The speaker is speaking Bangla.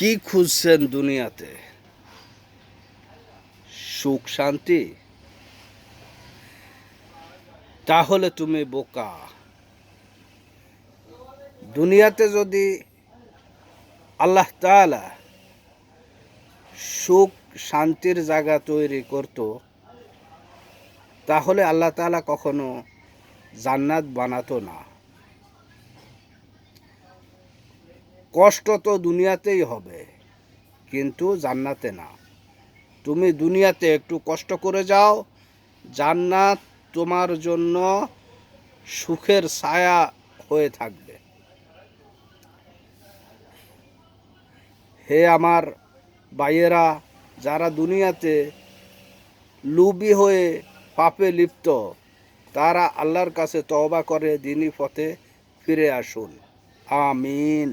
কি খুঁজছেন দুনিয়াতে? সুখ, শান্তি? তাহলে তুমি বোকা। দুনিয়াতে যদি আল্লাহ তাআলা সুখ, শান্তির জায়গা তৈরি করত, তাহলে আল্লাহ তাআলা কখনো জান্নাত বানাতো না। কষ্ট তো দুনিয়াতেই হবে, কিন্তু জান্নাতে না। তুমি দুনিয়াতে একটু কষ্ট করে যাও, জান্নাত তোমার জন্য সুখের ছায়া হয়ে থাকবে। হে আমার ভাইয়েরা, যারা দুনিয়াতে লুবি হয়ে পাপে লিপ্ত, তারা আল্লাহর কাছে তওবা করে দিনী পথে ফিরে আসুন। আমিন।